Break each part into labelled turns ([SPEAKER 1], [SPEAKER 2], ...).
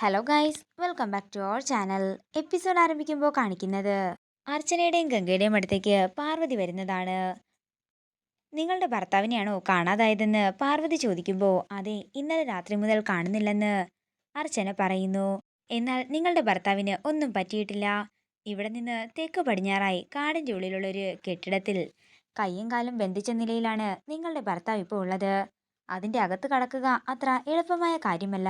[SPEAKER 1] Hello guys welcome back to our channel episode ആരംഭിക്കുമ്പോൾ കാണിക്കുന്നത് അർച്ചനയുടെയും ഗംഗയുടെയും അടുത്തേക്ക് പാർവതി വരുന്നതാണ്. നിങ്ങളുടെ ഭർത്താവിനെയാണോ കാണാതായതെന്ന് പാർവതി ചോദിക്കുമ്പോൾ അതെ ഇന്നലെ രാത്രി മുതൽ കാണുന്നില്ലെന്ന് അർച്ചന പറയുന്നു. എന്നാൽ നിങ്ങളുടെ ഭർത്താവിന് ഒന്നും പറ്റിയിട്ടില്ല. ഇവിടെ നിന്ന് തെക്ക് പടിഞ്ഞാറായി കാടിന്റെ ഉള്ളിലുള്ളൊരു കെട്ടിടത്തിൽ കയ്യും കാലും ബന്ധിച്ച നിലയിലാണ് നിങ്ങളുടെ ഭർത്താവ് ഇപ്പോൾ ഉള്ളത്. അതിന്റെ അകത്ത് കടക്കുക അത്ര എളുപ്പമായ കാര്യമല്ല.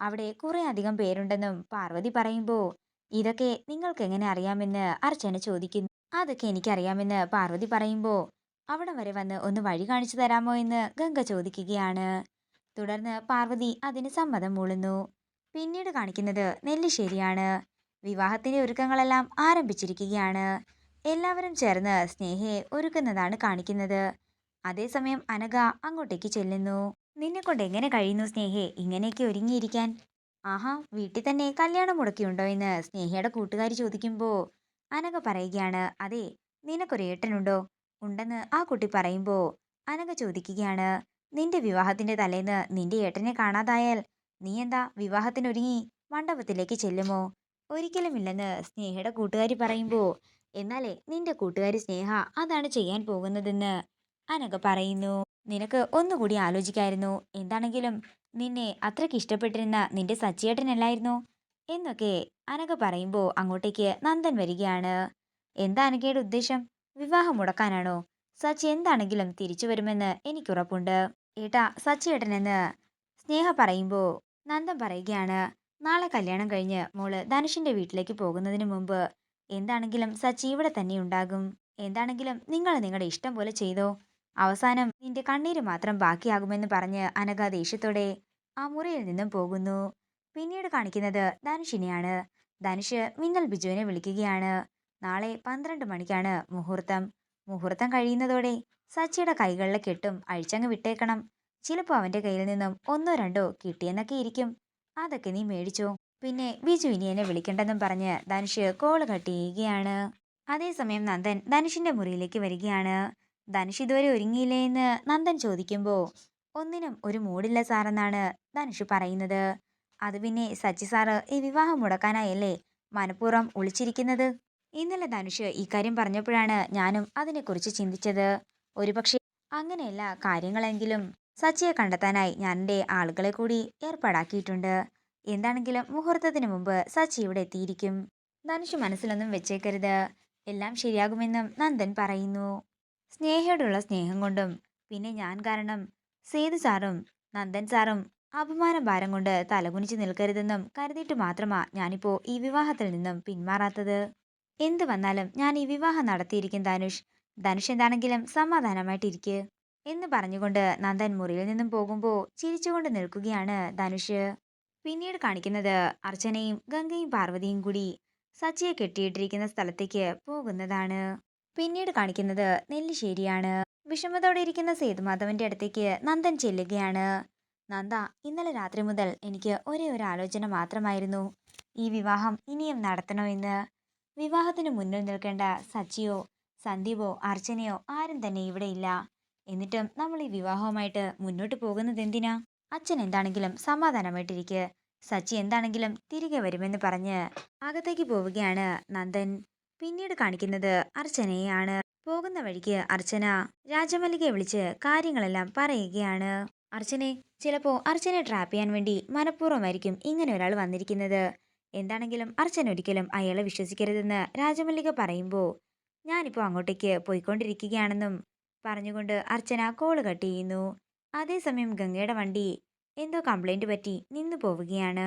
[SPEAKER 1] അവിടെ കുറെ അധികം പേരുണ്ടെന്നും പാർവതി പറയുമ്പോൾ ഇതൊക്കെ നിങ്ങൾക്ക് എങ്ങനെ അറിയാമെന്ന് അർച്ചന ചോദിക്കുന്നു. അതൊക്കെ എനിക്കറിയാമെന്ന് പാർവതി പറയുമ്പോൾ അവിടെ വരെ വന്ന് ഒന്ന് വഴി കാണിച്ചു തരാമോ എന്ന് ഗംഗ ചോദിക്കുകയാണ്. തുടർന്ന് പാർവതി അതിന് സമ്മതം മൂളുന്നു. പിന്നീട് കാണിക്കുന്നത് നെല്ലിശ്ശേരിയാണ്. വിവാഹത്തിന്റെ ഒരുക്കങ്ങളെല്ലാം ആരംഭിച്ചിരിക്കുകയാണ്. എല്ലാവരും ചേർന്ന് സ്നേഹയെ ഒരുക്കുന്നതാണ് കാണിക്കുന്നത്. അതേസമയം അനഘ അങ്ങോട്ടേക്ക് ചെല്ലുന്നു. നിന്നെ കൊണ്ട് എങ്ങനെ കഴിയുന്നു സ്നേഹെ? ഇങ്ങനെയൊക്കെ ഒരുങ്ങിയിരിക്കാൻ. ആഹാ വീട്ടിൽ തന്നെ കല്യാണം മുടക്കിയുണ്ടോ എന്ന് സ്നേഹയുടെ കൂട്ടുകാരി ചോദിക്കുമ്പോൾ അനക പറയുകയാണ് അതെ നിനക്കൊരു ഏട്ടനുണ്ടോ? ഉണ്ടെന്ന് ആ കുട്ടി പറയുമ്പോൾ അനക ചോദിക്കുകയാണ് നിന്റെ വിവാഹത്തിന്റെ തലേന്ന് നിന്റെ ഏട്ടനെ കാണാതായാൽ നീ എന്താ വിവാഹത്തിനൊരുങ്ങി മണ്ഡപത്തിലേക്ക് ചെല്ലുമോ? ഒരിക്കലുമില്ലെന്ന് സ്നേഹയുടെ കൂട്ടുകാരി പറയുമ്പോൾ എന്നാലേ നിന്റെ കൂട്ടുകാരി സ്നേഹ അതാണ് ചെയ്യാൻ പോകുന്നതെന്ന് അനക പറയുന്നു. നിനക്ക് ഒന്നുകൂടി ആലോചിക്കായിരുന്നു. എന്താണെങ്കിലും നിന്നെ അത്രയ്ക്ക് ഇഷ്ടപ്പെട്ടിരുന്ന നിന്റെ സച്ചിയേട്ടനല്ലായിരുന്നോ? എന്നൊക്കെ അനക പറയുമ്പോൾ അങ്ങോട്ടേക്ക് നന്ദൻ വരികയാണ്. എന്താ അനഘയുടെ ഉദ്ദേശം? വിവാഹം മുടക്കാനാണോ? സച്ചി എന്താണെങ്കിലും തിരിച്ചു വരുമെന്ന് എനിക്കുറപ്പുണ്ട്. ഏട്ടാ സച്ചിയേട്ടനെന്ന് സ്നേഹ പറയുമ്പോൾ നന്ദൻ പറയുകയാണ്. നാളെ കല്യാണം കഴിഞ്ഞ് മോൾ ധനുഷിന്റെ വീട്ടിലേക്ക് പോകുന്നതിന് മുമ്പ് എന്താണെങ്കിലും സച്ചി ഇവിടെ തന്നെ ഉണ്ടാകും. എന്താണെങ്കിലും നിങ്ങൾ നിങ്ങളുടെ ഇഷ്ടം പോലെ ചെയ്തോ? അവസാനം നിന്റെ കണ്ണീര് മാത്രം ബാക്കിയാകുമെന്ന് പറഞ്ഞ് അനഘ ദേഷ്യത്തോടെ ആ മുറിയിൽ നിന്നും പോകുന്നു. പിന്നീട് കാണിക്കുന്നത് ധനുഷിനെയാണ്. ധനുഷ് മിന്നൽ ബിജുവിനെ വിളിക്കുകയാണ്. നാളെ പന്ത്രണ്ട് മണിക്കാണ് മുഹൂർത്തം. മുഹൂർത്തം കഴിയുന്നതോടെ സച്ചിയുടെ കൈകളിലെ കെട്ടും അഴിച്ചങ്ങ് വിട്ടേക്കണം. ചിലപ്പോൾ അവന്റെ കയ്യിൽ നിന്നും ഒന്നോ രണ്ടോ കിട്ടിയെന്നൊക്കെ ഇരിക്കും. അതൊക്കെ നീ മേടിച്ചോ. പിന്നെ ബിജു ഇനി എന്നെ വിളിക്കണ്ടെന്നും പറഞ്ഞ് ധനുഷ് കോൾ കട്ട് ചെയ്യുകയാണ്. അതേസമയം നന്ദൻ ധനുഷിന്റെ മുറിയിലേക്ക് വരികയാണ്. ധനുഷ് ഇതുവരെ ഒരുങ്ങിയില്ലേ എന്ന് നന്ദൻ ചോദിക്കുമ്പോൾ ഒന്നിനും ഒരു മൂടില്ല സാറെന്നാണ് ധനുഷ് പറയുന്നത്. അത് പിന്നെ സച്ചി സാറ് ഈ വിവാഹം മുടക്കാനായല്ലേ മനഃപൂർവം ഒളിച്ചിരിക്കുന്നത്? ഇന്നലെ ധനുഷ് ഇക്കാര്യം പറഞ്ഞപ്പോഴാണ് ഞാനും അതിനെക്കുറിച്ച് ചിന്തിച്ചത്. ഒരുപക്ഷെ അങ്ങനെയല്ല കാര്യങ്ങളെങ്കിലും സച്ചിയെ കണ്ടെത്താനായി ഞാൻ എന്റെ ആളുകളെ കൂടി ഏർപ്പാടാക്കിയിട്ടുണ്ട്. എന്താണെങ്കിലും മുഹൂർത്തത്തിന് മുമ്പ് സച്ചി ഇവിടെ എത്തിയിരിക്കും. ധനുഷ് മനസ്സിലൊന്നും വെച്ചേക്കരുത്. എല്ലാം ശരിയാകുമെന്നും നന്ദൻ പറയുന്നു. സ്നേഹയോടുള്ള സ്നേഹം കൊണ്ടും പിന്നെ ഞാൻ കാരണം സേതു സാറും നന്ദൻ സാറും അപമാന ഭാരം കൊണ്ട് തലകുനിച്ച് നിൽക്കരുതെന്നും കരുതിയിട്ട് മാത്രമാ ഞാനിപ്പോ ഈ വിവാഹത്തിൽ നിന്നും പിന്മാറാത്തത്. എന്ത് വന്നാലും ഞാൻ ഈ വിവാഹം നടത്തിയിരിക്കും ധനുഷ്. ധനുഷ് എന്താണെങ്കിലും സമാധാനമായിട്ടിരിക്കുക എന്ന് പറഞ്ഞുകൊണ്ട് നന്ദൻ മുറിയിൽ നിന്നും പോകുമ്പോൾ ചിരിച്ചുകൊണ്ട് നിൽക്കുകയാണ് ധനുഷ്. പിന്നീട് കാണിക്കുന്നത് അർച്ചനയും ഗംഗയും പാർവതിയും കൂടി സച്ചിയെ കെട്ടിയിട്ടിരിക്കുന്ന സ്ഥലത്തേക്ക് പോകുന്നതാണ്. പിന്നീട് കാണിക്കുന്നത് നെല്ലിശ്ശേരിയാണ്. വിഷമത്തോടെ ഇരിക്കുന്ന സേതുമാധവന്റെ അടുത്തേക്ക് നന്ദൻ ചെല്ലുകയാണ്. നന്ദ ഇന്നലെ രാത്രി മുതൽ എനിക്ക് ഒരേ ഒരു ആലോചന മാത്രമായിരുന്നു. ഈ വിവാഹം ഇനിയും നടത്തണോ എന്ന്. വിവാഹത്തിന് മുന്നിൽ നിൽക്കേണ്ട സച്ചിയോ സന്ദീപോ അർച്ചനയോ ആരും തന്നെ ഇവിടെ ഇല്ല. എന്നിട്ടും നമ്മൾ ഈ വിവാഹവുമായിട്ട് മുന്നോട്ട് പോകുന്നത് എന്തിനാ? അച്ഛൻ എന്താണെങ്കിലും സമാധാനമായിട്ടിരിക്കുക സച്ചി എന്താണെങ്കിലും തിരികെ വരുമെന്ന് പറഞ്ഞ് അകത്തേക്ക് പോവുകയാണ് നന്ദൻ. പിന്നീട് കാണിക്കുന്നത് അർച്ചനയെയാണ്. പോകുന്ന വഴിക്ക് അർച്ചന രാജമല്ലികയെ വിളിച്ച് കാര്യങ്ങളെല്ലാം പറയുകയാണ്. അർച്ചനെ ചിലപ്പോ അർച്ചനെ ട്രാപ്പ് ചെയ്യാൻ വേണ്ടി മനഃപൂർവമായിരിക്കും ഇങ്ങനെ ഒരാൾ വന്നിരിക്കുന്നത്. എന്താണെങ്കിലും അർച്ചന ഒരിക്കലും അയാളെ വിശ്വസിക്കരുതെന്ന് രാജമല്ലിക പറയുമ്പോൾ ഞാനിപ്പോൾ അങ്ങോട്ടേക്ക് പോയിക്കൊണ്ടിരിക്കുകയാണെന്നും പറഞ്ഞുകൊണ്ട് അർച്ചന കോൾ കട്ട് ചെയ്യുന്നു. അതേസമയം ഗംഗയുടെ വണ്ടി എന്തോ കംപ്ലൈന്റ് പറ്റി നിന്നു പോവുകയാണ്.